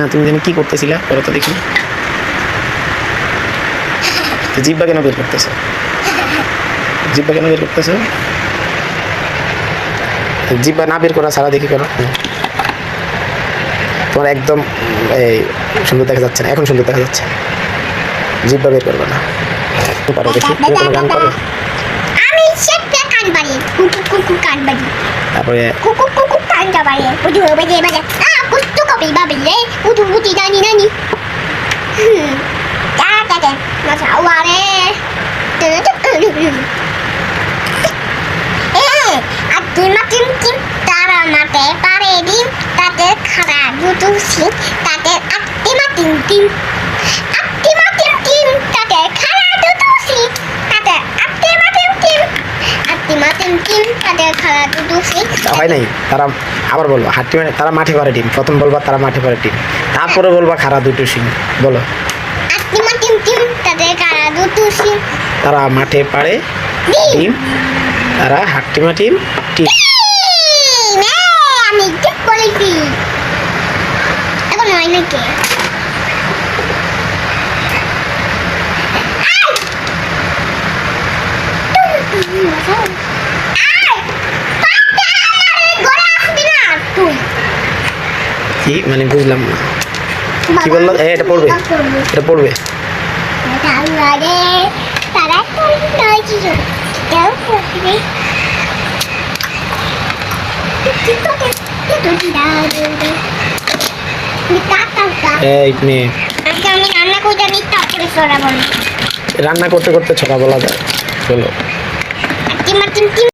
না তুমি জানি কি করতেছিলা? করো তো দেখি জিব্বা কেন বের করতেছো? জিব্বা কেন বের করতেছো? জিব্বা না বের করা ছাড়া দেখি করো হ্যাঁ। তোমার একদম এই সুন্দর দেখা যাচ্ছে না। এখন সুন্দর দেখা যাচ্ছে। জিব্বা বের করবে না। পারো দেখি তুমি কোনো গান পারো? আমি সেটা কান বাড়ি কুকু কুকু কান বাড়ি তারপরে কুকু কুকু কান বাড়ি উঠু বাজে বাজে। আ কুস্তু কবি বাবি রে উঠু উঠি নানি। নানি হুম, তা তা তা না সাওয়ারে এ আতি মাতিম তিম তারা মাতে পারে ডিম তাতে খারা দুটু সিং, তাতে আতি মাতিম তিম আতি মাতিম তিম তাতে খারা দুটু সিং তাতে আতি মাতিম তিম হয় নাই তারা আবার বলব হাঁটি মানে তারা মাঠে পারে টিম প্রথম বলবা তারা মাঠে পারে টিম তারপরে বলবা খারা দুটো সিং বলো। তারা মাঠে পারে টিম। তারা হাট্টিমা টিম টিম। আমি ঠিক বলেছি এখন হয় নাকি? কি? মানে বুঝলাম না। কি বলল? এটা পড়বে। এটা পড়বে। রান্না করতে করতে তারপরে বলা যায়। করতে করতে ছড়া বলা যায় চলো টিমা টিম টিম